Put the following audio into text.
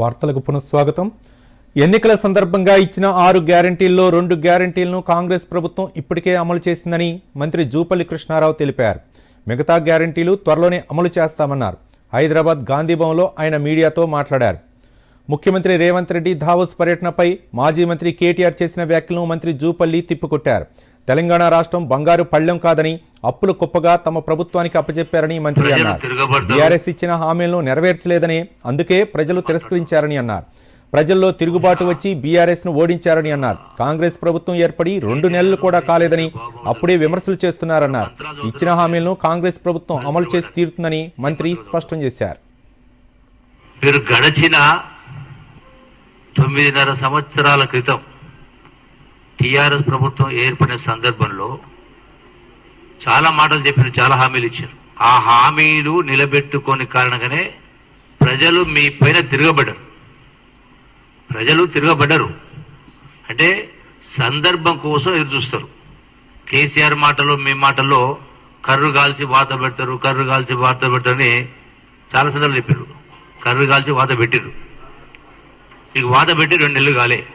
వార్తలకు పునఃస్వాగతం. ఎన్నికల సందర్భంగా ఇచ్చిన ఆరు గ్యారంటీల్లో రెండు గ్యారంటీలను కాంగ్రెస్ ప్రభుత్వం ఇప్పటికే అమలు చేసిందని మంత్రి జూపల్లి కృష్ణారావు తెలిపారు. మిగతా గ్యారంటీలు త్వరలోనే అమలు చేస్తామన్నారు. హైదరాబాద్ గాంధీభవన్లో ఆయన మీడియాతో మాట్లాడారు. ముఖ్యమంత్రి రేవంత్ రెడ్డి ధావోస్ పర్యటనపై మాజీ మంత్రి కేటీఆర్ చేసిన వ్యాఖ్యలను మంత్రి జూపల్లి తిప్పికొట్టారు. తెలంగాణ రాష్ట్రం బంగారు పళ్ళెం కాదని అప్పులు కుప్పగా తమ ప్రభుత్వానికి అప్పచెప్పారని మంత్రి అన్నారు. బీఆర్ఎస్ ఇచ్చిన హామీలను నెరవేర్చలేదని అందుకే ప్రజలు తిరస్కరించారని అన్నారు. ప్రజల్లో తిరుగుబాటు వచ్చి బీఆర్ఎస్ను ఓడించారని అన్నారు. కాంగ్రెస్ ప్రభుత్వం ఏర్పడి రెండు నెలలు కూడా కాలేదని అప్పుడే విమర్శలు చేస్తున్నారన్నారు. ఇచ్చిన హామీలను కాంగ్రెస్ ప్రభుత్వం అమలు చేసి తీరుతుందని మంత్రి స్పష్టం చేశారు. మీరు గడచిన తొమ్మిదిన్నర సంవత్సరాల క్రితం టిఆర్ఎస్ ప్రభుత్వం ఏర్పడిన సందర్భంలో చాలా మాటలు చెప్పిన చాలా హామీలు ఇచ్చారు. ఆ హామీలు నిలబెట్టుకొని కారణంగానే ప్రజలు మీ పైన తిరగబడ్డారు. ప్రజలు తిరగబడ్డరు. అంటే సందర్భం కోసం ఎదురు చూస్తారు. కేసీఆర్ మాటలు మీ మాటల్లో కర్రు కాల్చి వాత పెడతారు కర్రు కాల్చి వాత పెడతారని చాలా సందర్భాలు చెప్పారు. కర్రు కాల్చి వాత పెట్టిరు మీకు వాత పెట్టి రెండు నెలలు కాలే.